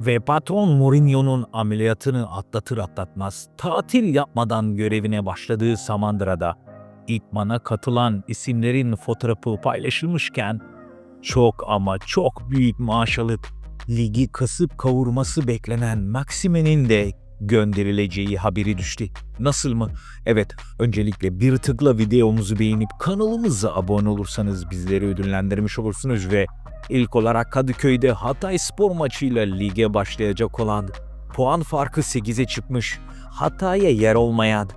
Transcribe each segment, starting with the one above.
Ve patron Mourinho'nun ameliyatını atlatır atlatmaz tatil yapmadan görevine başladığı Samandıra'da idmana katılan isimlerin fotoğrafı paylaşılmışken çok ama çok büyük maaş alıp ligi kasıp kavurması beklenen Maxime'nin de gönderileceği haberi düştü. Nasıl mı? Evet, öncelikle bir tıkla videomuzu beğenip kanalımıza abone olursanız bizleri ödüllendirmiş olursunuz ve ilk olarak Kadıköy'de Hatay spor maçıyla lige başlayacak olan puan farkı 8'e çıkmış, Hatay'a yer olmayan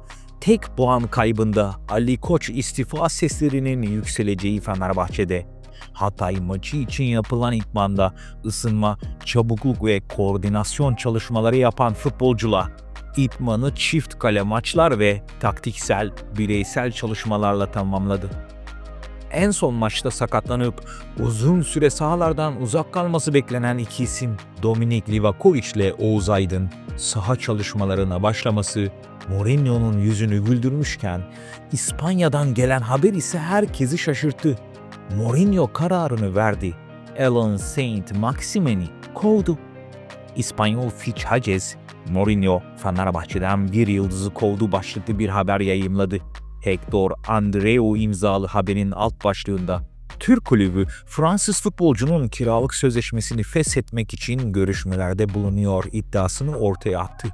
tek puan kaybında Ali Koç istifa seslerinin yükseleceği Fenerbahçe'de Hatay maçı için yapılan idmanda ısınma, çabukluk ve koordinasyon çalışmaları yapan futbolcular idmanı çift kale maçlar ve taktiksel, bireysel çalışmalarla tamamladı. En son maçta sakatlanıp uzun süre sahalardan uzak kalması beklenen iki isim Dominik Livakovic ile Oğuz Aydın saha çalışmalarına başlaması Mourinho'nun yüzünü güldürmüşken İspanya'dan gelen haber ise herkesi şaşırttı. Mourinho kararını verdi. Alan Saint Maximen'i kovdu. İspanyol Fitch Hages, Mourinho Fenerbahçe'den bir yıldızı kovdu başlıklı bir haber yayımladı. Hector Andreu imzalı haberin alt başlığında Türk kulübü Fransız futbolcunun kiralık sözleşmesini feshetmek için görüşmelerde bulunuyor iddiasını ortaya attı.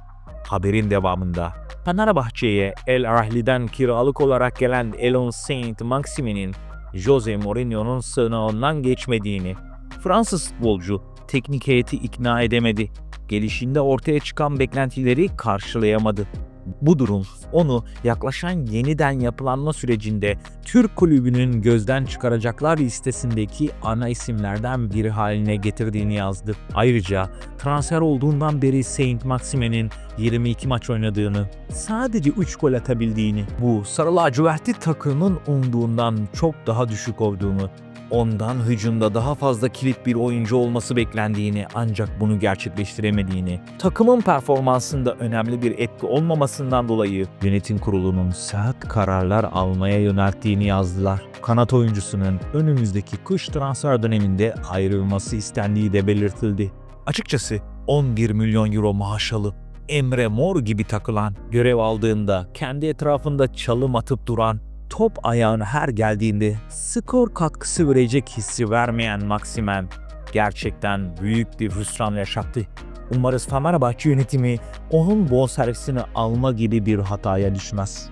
Haberin devamında Fenerbahçe'ye El Ahli'den kiralık olarak gelen Elon Saint Maxime'nin Jose Mourinho'nun sığınağından geçmediğini, Fransız futbolcu teknik heyeti ikna edemedi. Gelişinde ortaya çıkan beklentileri karşılayamadı. Bu durum onu yaklaşan yeniden yapılanma sürecinde Türk kulübünün gözden çıkaracaklar listesindeki ana isimlerden biri haline getirdiğini yazdı. Ayrıca transfer olduğundan beri Saint Maxime'nin 22 maç oynadığını, sadece 3 gol atabildiğini, bu sarı lacivertli takımın umduğundan çok daha düşük olduğunu, ondan hücumda daha fazla kilit bir oyuncu olması beklendiğini ancak bunu gerçekleştiremediğini, takımın performansında önemli bir etki olmamasından dolayı yönetim kurulunun sert kararlar almaya yönelttiğini yazdılar. Kanat oyuncusunun önümüzdeki kış transfer döneminde ayrılması istendiği de belirtildi. Açıkçası 11 milyon euro maaş alıp Emre Mor gibi takılan, görev aldığında kendi etrafında çalım atıp duran, top ayağına her geldiğinde skor katkısı verecek hissi vermeyen Maximen gerçekten büyük bir hüsran yaşattı. Umarız Fenerbahçe yönetimi onun bonservisini alma gibi bir hataya düşmez.